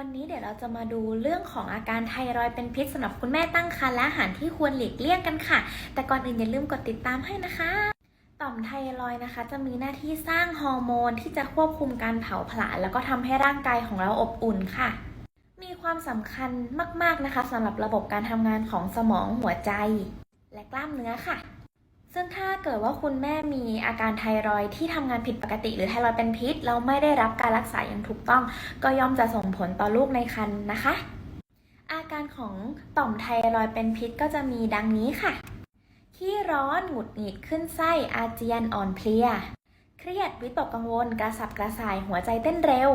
วันนี้เดี๋ยวเราจะมาดูเรื่องของอาการไทรอยด์เป็นพิษสำหรับคุณแม่ตั้งครรภ์และอาหารที่ควรหลีกเลี่ยงกันค่ะ แต่ก่อนอื่นอย่าลืมกดติดตามให้นะคะ ต่อมไทรอยด์นะคะ จะมีหน้าที่สร้างฮอร์โมนที่จะควบคุมการเผาผลาญแล้วก็ทำให้ร่างกายของเราอบอุ่นค่ะ มีความสำคัญมาก ๆนะคะสำหรับระบบการทำงานของสมองหัวใจ และกล้ามเนื้อค่ะ ซึ่งถ้าเกิดว่าคุณแม่มีอาการไทรอยด์ที่ทำงานผิดปกติ หรือไทรอยด์เป็นพิษแล้วไม่ได้รับการรักษาอย่างถูกต้อง ก็ย่อมจะส่งผลต่อลูกในครรภ์นะคะ อาการของต่อมไทรอยด์เป็นพิษก็จะมีดังนี้ค่ะขี้ร้อนหงุดหงิดขึ้นไส้อาเจียนอ่อนเพลีย เครียดวิตกกังวล กระสับกระส่ายหัวใจเต้นเร็ว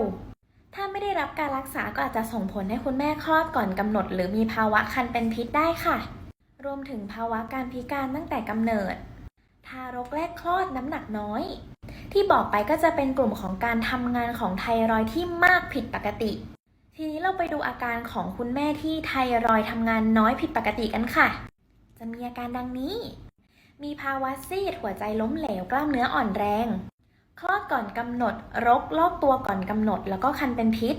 ถ้าไม่ได้รับการรักษาก็อาจจะส่งผลให้คุณแม่คลอดก่อนกำหนด หรือมีภาวะคันเป็นพิษได้ค่ะ รวมถึงภาวะการพิการตั้งแต่กำเนิด ทารกแรกคลอดน้ำหนักน้อย ที่บอกไปก็จะเป็นกลุ่มของการทำงานของไทรอยที่มากผิดปกติ ทีนี้เราไปดูอาการของคุณแม่ที่ไทรอยทำงานน้อยผิดปกติกันค่ะ จะมีอาการดังนี้ มีภาวะซีดหัวใจล้มเหลวกล้ามเนื้ออ่อนแรง คลอดก่อนกำหนด รกรอบตัวก่อนกำหนด แล้วก็คันเป็นพิษ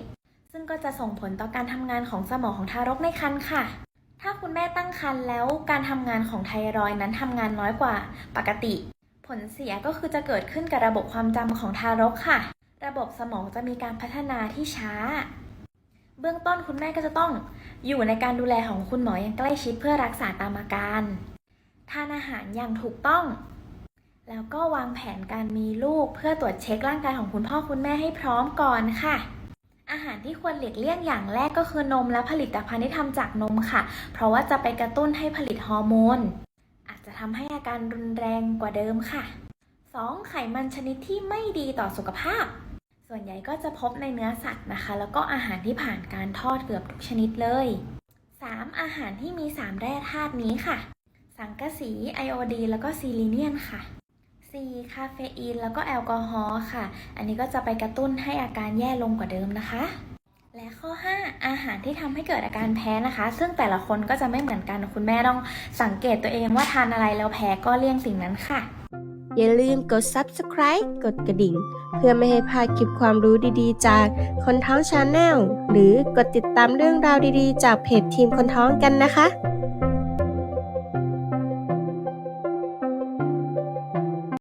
ซึ่งก็จะส่งผลต่อการทำงานของสมองของทารกในครรภ์ค่ะ ถ้าคุณแม่ตั้งครรภ์แล้วการทำงานของไทรอยนั้นทำงานน้อยกว่าปกติ ผลเสียก็คือจะเกิดขึ้นกับระบบความจำของทารกค่ะ ระบบสมองจะมีการพัฒนาที่ช้า เบื้องต้นคุณแม่ก็จะต้องอยู่ในการดูแลของคุณหมออย่างใกล้ชิดเพื่อรักษาตามอาการ ทานอาหารอย่างถูกต้อง แล้วก็วางแผนการมีลูกเพื่อตรวจเช็คร่างกายของคุณพ่อคุณแม่ให้พร้อมก่อนค่ะ อาหารที่ควรหลีกเลี่ยงอย่างแรกก็คือนมและผลิตภัณฑ์ที่ทำจากนมค่ะ เพราะว่าจะไปกระตุ้นให้ผลิตฮอร์โมน อาจจะทำให้อาการรุนแรงกว่าเดิมค่ะ 2. ไขมันชนิดที่ไม่ดีต่อสุขภาพ ส่วนใหญ่ก็จะพบในเนื้อสัตว์นะคะ แล้วก็อาหารที่ผ่านการทอดเกือบทุกชนิดเลย 3. อาหารที่มี 3 แร่ธาตุนี้ค่ะ สังกะสี ไอโอดี แล้วก็ซีลิเนียนค่ะ 4. คาเฟอีนแล้วก็แอลกอฮอล์ค่ะ อันนี้ก็จะไปกระตุ้นให้อาการแย่ลงกว่าเดิมนะคะ และข้อ 5 อาหารที่ทำให้เกิดอาการแพ้นะคะ ซึ่งแต่ละคนก็จะไม่เหมือนกันคุณแม่ต้องสังเกตตัวเองว่าทานอะไรแล้วแพ้ก็เลี่ยงสิ่งนั้นค่ะ อย่าลืมกด subscribe กดกระดิ่ง เพื่อไม่ให้พลาดคลิปความรู้ดีๆ จากคนท้องชาแนลหรือกดติดตามเรื่องราวดีๆ จากเพจทีมคนท้องกันนะคะ